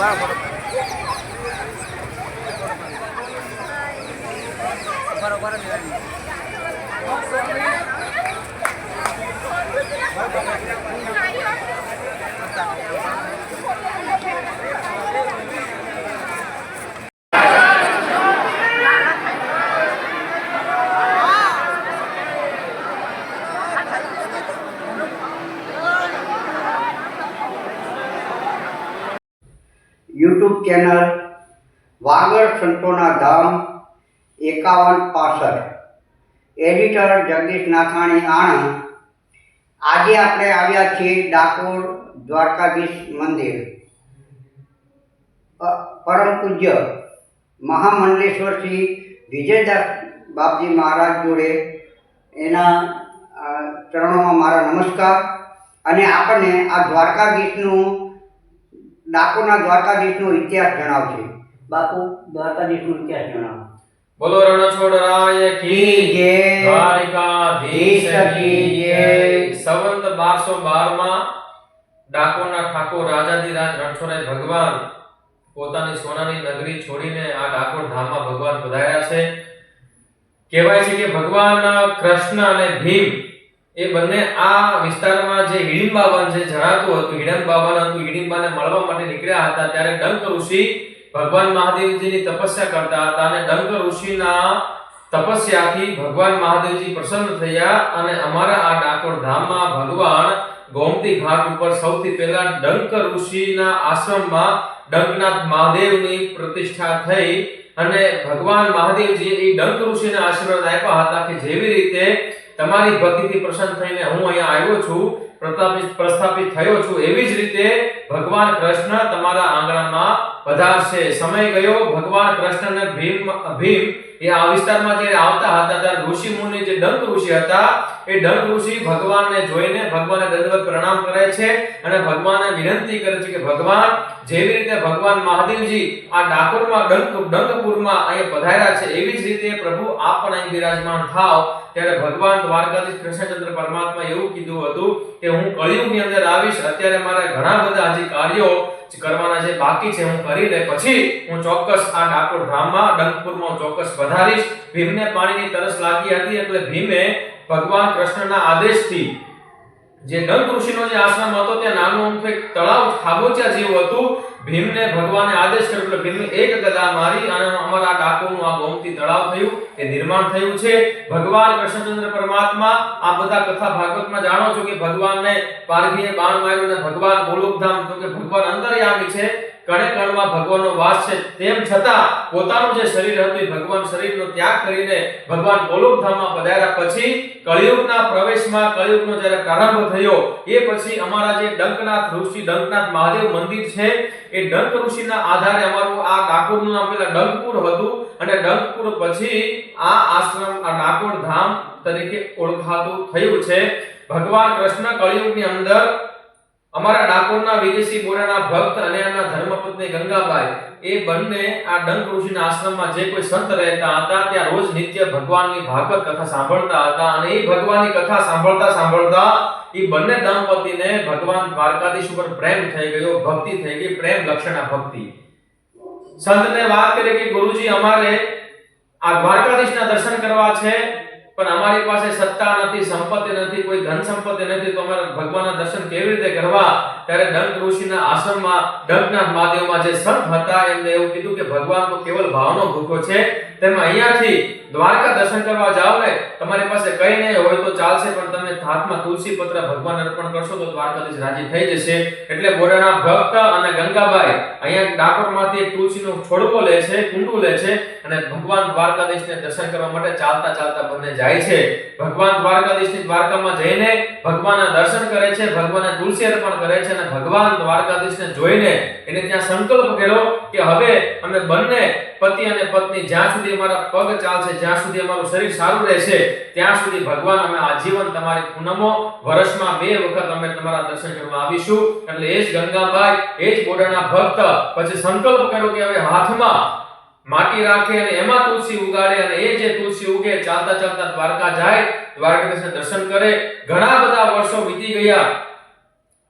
vamos. Channel Vagad સંતોના ધામ, એકાવન પાસઠ. એડિટર જગદીશ નાથાણી આણંદ. આજે આપણે આવ્યા છીએ ડાકોર દ્વારકાધીશ મંદિર. પરમ પૂજ્ય મહામંડલેશ્વર શ્રી વિજયદાસ બાપજી મહારાજ જોડે એના ચરણોમાં મારા નમસ્કાર. અને આપણને આ દ્વારકાધીશનું ડાકોરના દ્વારકાધીશનો ઇતિહાસ જણાવશે બાપુ દ્વારકાધીશનો ઇતિહાસ જણાવો બોલો રણછોડરાય કી જય. દ્વારિકાધીશ કી જય. સંવંત 1212 માં ડાકોરના ઠાકોર રાજાધિરાજ રણછોડરાય ભગવાન પોતાની સોનાની નગરી છોડીને આ ડાકોર ધામમાં ભગવાન પધાર્યા છે કહેવાય છે કે ભગવાન કૃષ્ણ અને ભીમ એ બંને આ વિસ્તારમાં જે હિડિંબા વન છે જણાતું હતું હિડંબા વન હતું હિડિંબાને મળવા માટે નીકળ્યા હતા, ત્યારે ડંક ઋષિ ભગવાન મહાદેવજીની તપસ્યા કરતા હતા અને ડંક ઋષિના તપસ્યાથી ભગવાન મહાદેવજી પ્રસન્ન થયા અને અમારા આ ડાકોર ધામમાં ભગવાન ગોમતી ઘાટ ઉપર સૌથી પહેલા ડંક ઋષિના આશ્રમમાં ડંકનાથ મહાદેવની પ્રતિષ્ઠા થઈ અને ભગવાન મહાદેવજી એ ડંક ઋષિને આશીર્વાદ આપ્યા હતા કે જેવી રીતે તમારી ભક્તિથી પ્રસન્ન થઈને હું અહીંયા આવ્યો છું, પ્રસ્થાપિત પ્રસ્થાપિત થયો છું, એવી જ રીતે ભગવાન કૃષ્ણ તમારા આંગણામાં પધારશે. સમય ગયો, ભગવાન કૃષ્ણને ભીમ ભીમ એ આ વિસ્તારમાં જે આવતા હતા, ત્યારે ઋષિ મુનિ જે ડંક ઋષિ હતા, એ ડંક ઋષિ ભગવાનને જોઈને ભગવાનને દંડવત પ્રણામ કરે છે અને ભગવાનને વિનંતી કરે છે કે ભગવાન, જેવી રીતે ભગવાન મહાદેવજી આ ડાકોરમાં ડંક, ડંકપુરમાં અહીંયા પધાર્યા છે, એવી જ રીતે પ્રભુ આપ પણ અહીં બિરાજમાન થાવ. ત્યારે ભગવાન દ્વારકાધીશ કૃષ્ણચંદ્ર પરમાત્મા એવું કીધું હતું કે હું કળિયુગની અંદર આવીશ, અત્યારે મારે ઘણા બધા હજી કાર્યો કરવાના જે બાકી છે, હું કરી લે પછી હું ચોક્કસ આ ડાકોર ધામમાં ડંકપુરમાં ચોક્કસ વધારીશ. ભીમને પાણીની તરસ લાગી હતી એટલે ભીમે ભગવાન કૃષ્ણના આદેશથી જે ડંક ઋષિનો જે આશ્રમ હતો, ત્યાં નાનું એક તળાવ ખાબોચિયા જેવું હતું. ભીમને ભગવાને આદેશ કર્યો, એટલે ભીમે એક ગદા મારી અને અમારા ડાકોનું આ ગોમતી તળાવ થયું, એ નિર્માણ થયું છે. ભગવાન કૃષ્ણચંદ્ર પરમાત્મા, આ બધા કથા ભાગવતમાં જાણો છો કે ભગવાનને પારઘીએ બાણ માર્યું અને ભગવાન ગોલોકધામ, તો કે ભગવાન અંતર્યામી છે. કણે ભગવાનનો વાસ છે, તેમ છતાં પોતાનું જે શરીર હતું, એ ભગવાન શરીરનો ત્યાગ કરીને ભગવાન ગોલોકધામમાં પધાર્યા. પછી કળિયુગના પ્રવેશમાં, કળિયુગનો જ્યારે પ્રારંભ થયો, એ પછી અમારા જે ડંકનાથ ઋષિ, ડંકનાથ મહાદેવ મંદિર છે, એ ડંક ઋષિના આધારે અમારું આ ડાકોરનું નામ પેલા ડંકપુર હતું અને ડંકપુર પછી આ આશ્રમ, આ ડાકોર ધામ તરીકે ઓળખાતું થયું છે. ભગવાન કૃષ્ણ કળિયુગની અંદર અમારા ડાકોરના વિદેશી બોરાના ભક્ત અને એમના ધર્મપત્ની ગંગાબાઈ, એ બંને આ ડંક ઋષિના આશ્રમમાં જે કોઈ સંત રહેતા હતા, ત્યાં રોજ નિત્ય ભગવાનની ભાગવત કથા સાંભળતા હતા અને એ ભગવાનની કથા સાંભળતા સાંભળતા એ બંને દંપતીને ભગવાન દ્વારકાધીશ ઉપર પ્રેમ થઈ ગયો, ભક્તિ થઈ ગઈ, પ્રેમ લક્ષણા ભક્તિ. સંતને વાત કરી કે ગુરુજી, અમારે આ દ્વારકાધીશના દર્શન કરવા છે પણ અમારી પાસે સત્તા નથી, સંપત્તિ નથી, કોઈ ધન સંપત્તિ નથી, તો અમારે ભગવાનના દર્શન કેવી રીતે કરવા? ત્યારે ડંક ઋષિના આશ્રમમાં ડંકનાથ મહાદેવમાં જે સંત હતા, એમને એવું કીધું કે ભગવાન તો કેવલ ભાવનો ભૂખો છે તેમ અહીંયાથી દ્વારકા દર્શન કરવા જાવ ને, તમારી પાસે કઈ નહીં હોય તો ચાલશે, પણ તમે હાથમાં તુલસી પત્ર ભગવાન અર્પણ કરશો તો દ્વારકાધીશ રાજી થઈ જશે. એટલે બોડાના ભક્ત અને ગંગાબાઈ અહીંયા ડાકોરમાંથી તુલસીનો છોડવો લે છે, કુંડુ લે છે અને ભગવાન દ્વારકાધીશને દર્શન કરવા માટે ચાલતા ચાલતા બંને જાય છે. ભગવાન દ્વારકાધીશની દ્વારકામાં જઈને ભગવાનના દર્શન કરે છે, ભગવાનને તુલસી અર્પણ કરે છે અને ભગવાન દ્વારકાધીશને જોઈને એને ત્યાં સંકલ્પ કર્યો કે હવે અમે બંને પતિ અને પત્ની જ્યાં સુધી અમારા પગ ચાલશે, જ્યાં સુધી અમારું શરીર સારું રહેશે, ત્યાં સુધી ભગવાન અમે આજીવન તમારી પૂનમો વર્ષમાં બે વખત અમે તમારા દર્શન કરવા આવીશું. એટલે એ જ ગંગાબાઈ એ જ બોડાના ભક્ત. પછી સંકલ્પ કર્યો કે હવે હાથમાં માટી રાખે અને એમાં તુલસી ઉગાડે અને એ જે તુલસી ઉગે, ચાલતા ચાલતા દ્વારકા જાય, દ્વારકાધીશને દર્શન કરે. ઘણા બધા વર્ષો વીતી ગયા.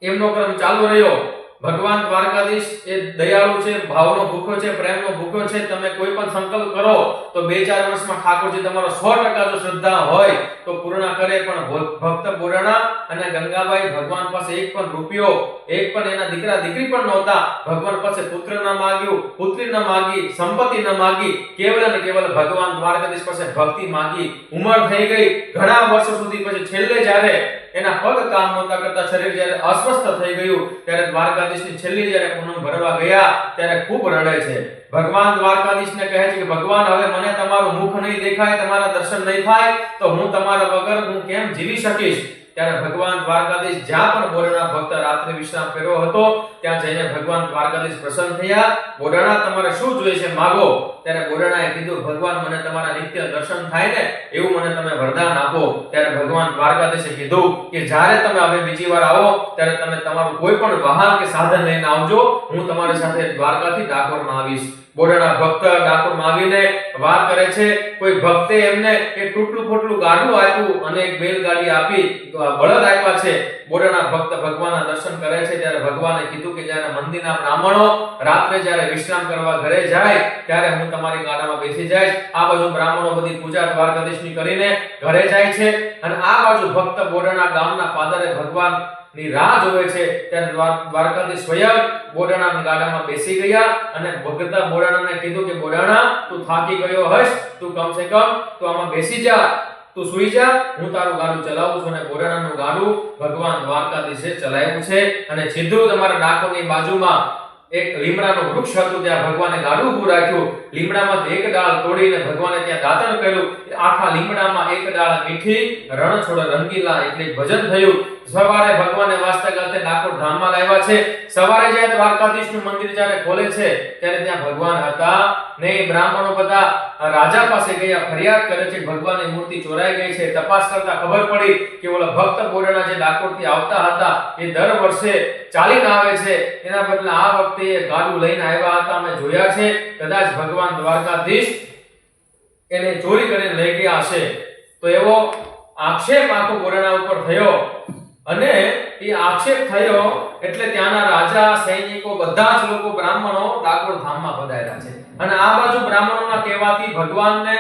એમનો ક્રમ ચાલુ રહ્યો. ભગવાન દ્વારકાધીશ એ દયાળુ છે, ભાવનો ભૂખ્યો છે, પ્રેમનો ભૂખ્યો છે, તમે કોઈ પણ સંકલ્પ કરો તો બે ચાર વર્ષમાં ઠાકોરજી તમારો સો ટકા જો શ્રદ્ધા હોય તો પૂર્ણ કરે, પણ ભક્ત પુરાણા અને ગંગાબાઈ ભગવાન પાસે એક પણ રૂપિયો, એક પણ એના દીકરા દીકરી પણ નહોતા. ભગવાન પાસે પુત્ર ન માગ્યું, પુત્રી ન માગી, સંપત્તિ ન માગી કેવલ અને કેવલ ભગવાન દ્વારકાધીશ પાસે ભક્તિ માગી. ઉંમર થઈ ગઈ, ઘણા વર્ષો સુધી પછી છેલ્લે જ્યારે એના પગ કામ નહોતા કરતા, શરીર જ્યારે અસ્વસ્થ થઈ ગયું, ત્યારે દ્વારકાધીશની છેલ્લી જ્યારે પૂનમ ભરવા ગયા, ત્યારે ખૂબ રડે છે. ભગવાન દ્વારકાધીશને કહે છે કે, ભગવાન, હવે મને તમારું મુખ નહીં દેખાય, તમારા દર્શન નહીં થાય, તો હું તમારા વગર હું કેમ જીવી શકીશ? ત્યારે ભગવાન દ્વારકાધીશ જ્યાં પણ બોરણા ભક્ત રાત્રે વિશ્રામ કર્યો હતો, ત્યાં જઈને ભગવાન દ્વારકાધીશ પ્રસન્ન થયા. બોરણા તમારે શું જોઈએ છે માગો? ત્યારે બોરણાએ કીધું, ભગવાન, મને તમારા નિત્ય દર્શન થાય ને, એવું મને તમે વરદાન આપો. ત્યારે ભગવાન દ્વારકાધીશે કીધું કે, જ્યારે તમે હવે બીજી વાર આવો, ત્યારે તમે તમારું કોઈ પણ વાહન કે સાધન લઈને આવજો. હું તમારી સાથે દ્વારકાથી ડાકોરમાં આવીશ. બોરણા ભક્ત ડાકોર આવીને વાત કરે છે. કોઈ ભક્તે એમને એક ટૂટલું ફૂટલું ગાડું આપ્યું અને એક બેલગાડી આપી બળદ આપ્યા છે. બોરણા ભક્ત ભગવાનના દર્શન કરે છે. ત્યારે ભગવાને કીધું કે જ્યારે મંદિરના બ્રાહ્મણો રાત્રે જ્યારે વિશ્રામ કરવા ઘરે જાય, ત્યારે હું તમારી ગાડામાં બેસી જઈશ. આ બાજુ બ્રાહ્મણો બધી પૂજા દ્વારકાધીશની કરીને ઘરે જાય છે. અને આ બાજુ ભક્ત બોરણા ગામના પાદરે ભગવાન ની રાહ જોવે છે દ્વાર- દ્વારકાધીશ સ્વયં બોડાણાના ગાડામાં બેસી ગયા અને ભગતા બોડાણાને કીધું કે બોડાણા તું થાકી ગયો હશ, તું કમ સે કમ તું આમાં બેસી જા, તું સુઈ જા, હું તારું ગાડું ચલાવું છું અને બોડાણાનું ગાડું ભગવાન દ્વારકાધીશે ચલાવ્યું છે અને સીધું તમારા ડાકોરની બાજુમાં એક લીમડાનું વૃક્ષ હતું ત્યાં ભગવાને ગાડું ઊભું રાખ્યું. લીમડામાંથી એક ડાળ તોડીને ભગવાને ત્યાં દાતણ કર્યું. આખા લીમડામાં એક ડાળ મીઠી રણ છોડ રંગીલા એટલે ભજન થયું. સવારે ભગવાને વાસ્તા ગાતે ડાકોર ધામમાં લાવ્યા છે. સવારે જ્યારે દ્વારકાધીશનું મંદિર જ્યારે ખોલે છે, ત્યારે ત્યાં ભગવાન હતા ને બ્રાહ્મણો બધા રાજા પાસે ગયા, ફરિયાદ કરે છે, ભગવાનની મૂર્તિ ચોરાઈ ગઈ છે. તપાસ કરતા ખબર પડી કે ઓલા ભક્ત બોરડા જે ડાકોરથી આવતા હતા, એ દર વર્ષે ચાલીને આવે છે. એના બદલે આ વખતે એ ગાડું લઈને આવ્યા હતા, અમે જોયા છે. કદાચ ભગવાન દ્વારકાધીશ એને ચોરી કરીને લઈ ગયા હશે. તો એવો આક્ષેપ આખો બોરણા ઉપર થયો. અને એ આક્ષેપ થયો એટલે ત્યાંના રાજા, સૈનિકો, બધા જ લોકો બ્રાહ્મણો ડાકોર ધામમાં પધાર્યા છે. અને આ બાજુ બ્રાહ્મણોના કહેવાથી ભગવાનને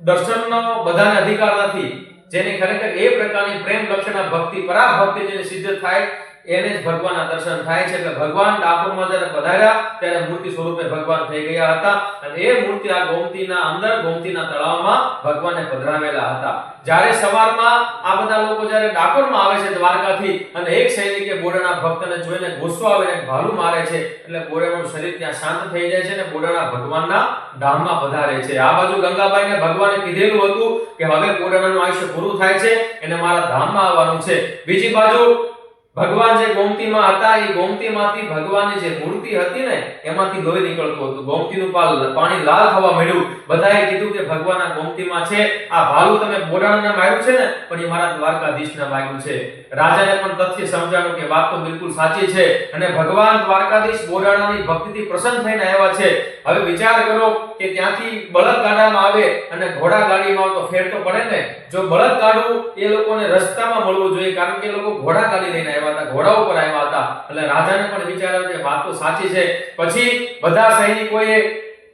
દર્શનનો બધાને અધિકાર નથી. જેની ખરેખર એ પ્રકારની પ્રેમ લક્ષણા ભક્તિ, પરાભક્તિ જેને સિદ્ધ થાય એને જ ભગવાનના દર્શન થાય છે. એટલે ભગવાન ડાકોરમાં જ્યારે પધાર્યા, ત્યારે મૂર્તિ સ્વરૂપે ભગવાન થઈ ગયા હતા. અને એ મૂર્તિ આ ગોમતીના અંદર, ગોમતીના તળાવમાં ભગવાનને પધરાવેલા હતા. જ્યારે સવારમાં આ બધા લોકો જ્યારે ડાકોરમાં આવે છે દ્વારકાથી, અને એક સૈનિકે બોડાના ભક્તને જોઈને ગુસ્સો આવે ને ભાલું મારે છે. એટલે બોડાનું શરીર ત્યાં શાંત થઈ જાય છે અને બોડાના ભગવાનના ધામમાં પધારે છે. આ બાજુ ગંગાબાઈને ભગવાને કીધેલું હતું કે હવે બોરાનાનું આયુષ્ય પૂરું થાય છે, એને મારા ધામમાં આવવાનું છે. બીજી બાજુ ભગવાન જે ગોમતીમાં હતા, એ ગોમતીમાંથી ભગવાનની જે મૂર્તિ હતી ને, એમાંથી લોહી નીકળતું હતું. ગોમતીનું પાણી લાલ થવા માંડ્યું. બધાએ કીધું કે ભગવાન આ ગોમતીમાં છે. આ ભાલુ તમે બોડાણાને માર્યું છે ને, પણ એ મારા દ્વારકાધીશને માર્યું છે. રાજાને પણ તથ્ય સમજાણું કે વાત તો બિલકુલ સાચી છે. અને ભગવાન દ્વારકાધીશ બોડાણાની ભક્તિથી પ્રસન્ન થઈને આવ્યા છે. હવે વિચાર કરો કે ત્યાંથી બળદ ગાડામાં આવે અને ઘોડા ગાડીમાં તો ફેર તો પડે ને. જો બળદ ગાડું એ લોકોને રસ્તામાં મળવું જોઈએ, કારણ કે એ લોકો ઘોડા ગાડી લઈને આવ્યા હતા ઘોડા ઉપર આવ્યા હતા. એટલે રાજાને પણ વિચાર આવ્યો કે વાત તો સાચી છે. પછી બધા સૈનિકોએ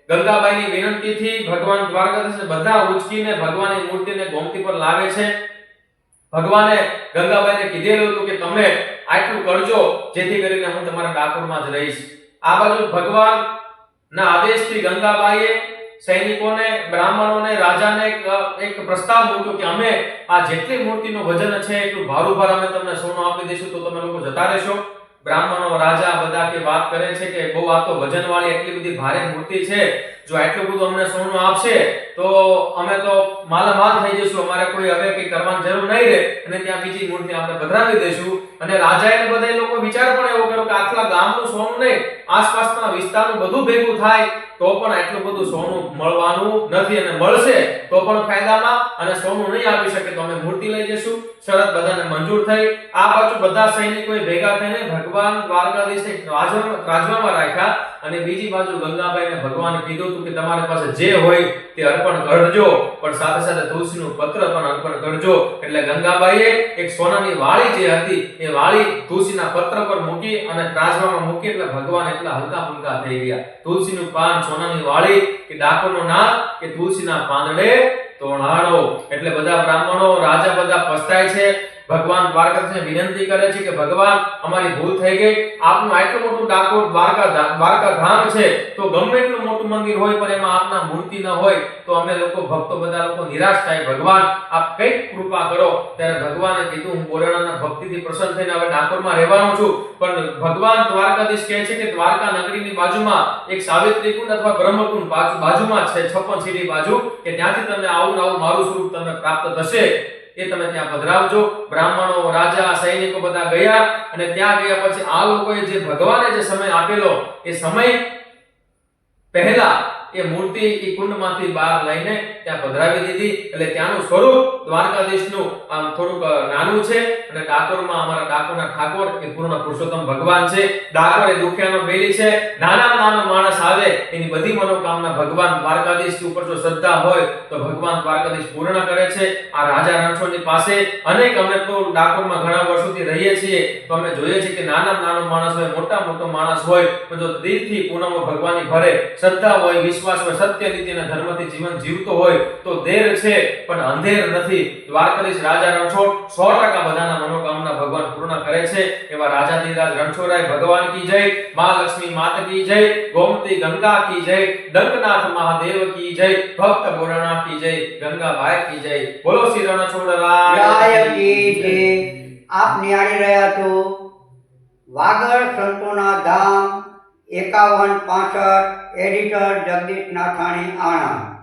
ગંગાબાઈની વિનંતીથી ભગવાન દ્વારકાધીશ બધા ઉચકીને ભગવાનની મૂર્તિને ગોમતી પર લાવે છે. ભગવાને ગંગાબાઈને કીધેલું હતું કે તમે આટલું કરજો, જેથી કરીને હું તમારા ડાકોરમાં જ રહીશ. આ બાજુ ભગવાન ના આદેશથી ગંગાબાઈએ સૈનિકોને, બ્રાહ્મણોને, રાજાને એક પ્રસ્તાવ મૂક્યો કે અમે આ જેટલી મૂર્તિનું વજન છે, એટલું ભારું ભાર અમે તમને સોનું આપી દઈશું, તો તમે લોકો જતા રહેશો. બ્રાહ્મણો, રાજા બધા કે વાત કરે છે કે બહુ આ તો વજનવાળી એટલી બધી ભારે મૂર્તિ છે, જો આટલું બધું અમને સોનું આપશે, તો અમે તો માલામાલ થઈ જઈશું, અમારે કોઈ હવે કંઈ કરવાની જરૂર નહીં રહે, અને ત્યાં બીજી મૂર્તિ આપણે પધરાવી દઈશું. અને રાજાએ બધા લોકો વિચાર પણ એવો કર્યો કે આટલા ગામનું સોનું નહીં, આસપાસના વિસ્તારનું બધું ભેગું થાય, તો પણ આટલું બધું સોનું મળવાનું નથી અને મળશે, તો પણ ફાયદામાં અને સોનું નહીં આપી શકે, તો અમે મૂર્તિ લઈ જશું શરત બધાને મંજૂર થઈ. આ બાજુ બધા સૈનિકોએ ભેગા થઈને ભગવાન દ્વારકાધીશને રાજવામાં રાખ્યા અને બીજી બાજુ ગંગાબાઈને ભગવાને કીધું હતું કે તમારી પાસે જે હોય તે અર્પણ કરજો, પણ સાથે સાથે તુલસીનું પત્ર પણ અર્પણ કરજો. એટલે ગંગાબાઈએ એક સોનાની વાળી જે હતી એ વાળી તુલસીના પત્ર પર મૂકી અને ત્રાજવામાં મૂકી એટલે ભગવાન એટલા હલકા ફુલકા થઈ ગયા. તુલસીનું પાન સોનાની વાળી કે ડાકોનો નામ કે તુલસીના પાંદડે તોણાડો એટલે બધા બ્રાહ્મણો, રાજા બધા પસ્તાય છે. ભગવાન દ્વારકાધીશને વિનંતી કરે છે કે ભગવાન, અમારી ભૂલ થઈ ગઈ, આપનું આટલું મોટું ડાકોર દ્વારકા દ્વારકા ધામ છે, તો ગમે એટલું મોટું મંદિર હોય, પણ એમાં આપના મૂર્તિ ન હોય, તો અમે લોકો ભક્તો બધા લોકો નિરાશ થાય. ભગવાન, આપ કંઈક કૃપા કરો. ત્યારે ભગવાને કીધું, હું બોરાણાના ભક્તિથી પ્રસન્ન થઈને હવે ડાકોરમાં રહેવાનો છું. પણ ભગવાન દ્વારકાધીશ કહે છે કે દ્વારકા નગરીની બાજુમાં એક સાવિત્રી કુંડ અથવા બ્રહ્મકુંડ બાજુ, બાજુમાં છે, છપ્પન સીડી બાજુ, કે ત્યાંથી તમને આવું આવું મારું સ્વરૂપ તમને પ્રાપ્ત થશે. એ તમે ત્યાં પધરાવજો. બ્રાહ્મણો, રાજા, સૈનિકો બધા ગયા અને ત્યાં ગયા પછી આ લોકોએ જે ભગવાને જે સમય આપેલો, એ સમય પહેલા એ મૂર્તિ એ કુંડમાંથી બહાર લઈને ત્યાં પધરાવી દીધી. એટલે ત્યાંનું સ્વરૂપ દ્વારકાધીશનું આમ થોડુંક નાનું છે અને ડાકોરમાં અમારા ડાકોરના ઠાકોર એ પૂર્ણ પુરુષોત્તમ ભગવાન છે. ડાકોર એ દુખિયાનો બેલી છે. નાના નાનો માણસ આવે એની બધી મનોકામના ભગવાન દ્વારકાધીશ ઉપર જો શ્રદ્ધા હોય તો ભગવાન દ્વારકાધીશ પૂર્ણ કરે છે. આ રાજા રણછોડની પાસે અનેક અમે તો ડાકોરમાં ઘણા વર્ષોથી રહીએ છીએ. તો અમે જોઈએ છીએ કે નાના નાનો માણસ હોય, મોટા મોટો માણસ હોય, તો જો દિલથી પૂનમ ભગવાનની ભરે, શ્રદ્ધા હોય, વિશ્વાસ હોય, સત્ય નીતિ અને ધર્મથી જીવન જીવતો હોય તો દેર છે, પણ અંધેર નથી. દ્વારકાધીશ રાજા રણછોડ સો ટકા બધાના મનોકામના ભગવાન પૂર્ણ કરે છે. એવા રાજાધિરાજ રણછોડરાય, ભગવાન કી જય, મા લક્ષ્મી માત કી જય, ગોમતી ગંગા કી જય દંકનાથ મહાદેવ કી જય, ભક્ત બોરણા કી જય, ગંગાબાઈ કી જય. બોલો શ્રી રણછોડરાય. રાય કી જય. આપ નિહાળી રહ્યા છો. વાગડ સંતોના ધામ એકાવન પાસઠ એડિટર જગદીશ નાથાણી આણંદ.